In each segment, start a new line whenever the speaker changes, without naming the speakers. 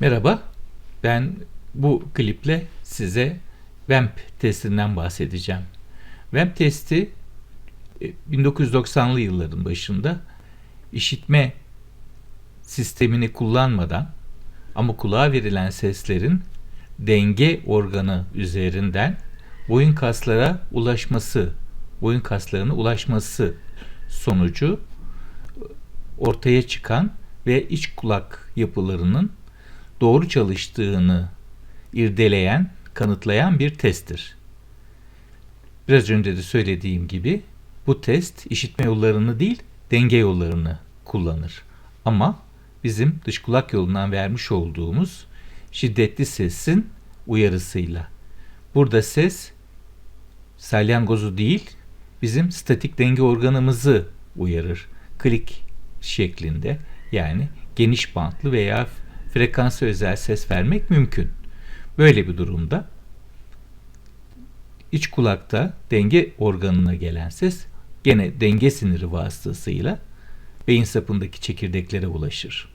Merhaba, ben bu kliple size WAMP testinden bahsedeceğim. WAMP testi e, 1990'lı yılların başında işitme sistemini kullanmadan ama kulağa verilen seslerin denge organı üzerinden boyun kaslara ulaşması, boyun kaslarına ulaşması sonucu ortaya çıkan ve iç kulak yapılarının doğru çalıştığını irdeleyen, kanıtlayan bir testtir. Biraz önce de söylediğim gibi bu test işitme yollarını değil, denge yollarını kullanır. Ama bizim dış kulak yolundan vermiş olduğumuz şiddetli sesin uyarısıyla. Burada ses salyangozu değil, bizim statik denge organımızı uyarır. Klik şeklinde yani geniş bantlı veya frekansa özel ses vermek mümkün. Böyle bir durumda iç kulakta denge organına gelen ses gene denge siniri vasıtasıyla beyin sapındaki çekirdeklere ulaşır.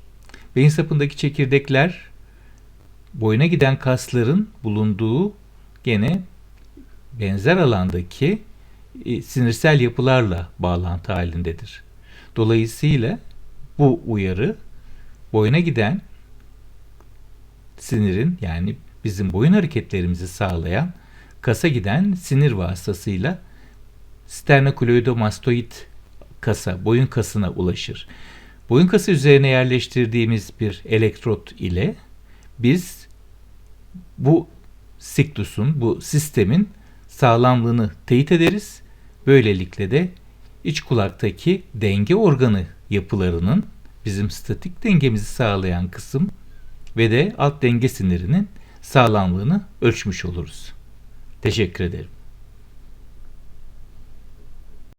Beyin sapındaki çekirdekler boyuna giden kasların bulunduğu gene benzer alandaki e, sinirsel yapılarla bağlantı halindedir. Dolayısıyla bu uyarı boyuna giden sinirin yani bizim boyun hareketlerimizi sağlayan kasa giden sinir vasıtasıyla sternokloidomastoid kasa, boyun kasına ulaşır. Boyun kası üzerine yerleştirdiğimiz bir elektrot ile biz bu siklusun, bu sistemin sağlamlığını teyit ederiz. Böylelikle de iç kulaktaki denge organı yapılarının bizim statik dengemizi sağlayan kısım ve de alt denge sinirinin sağlamlığını ölçmüş oluruz. Teşekkür ederim.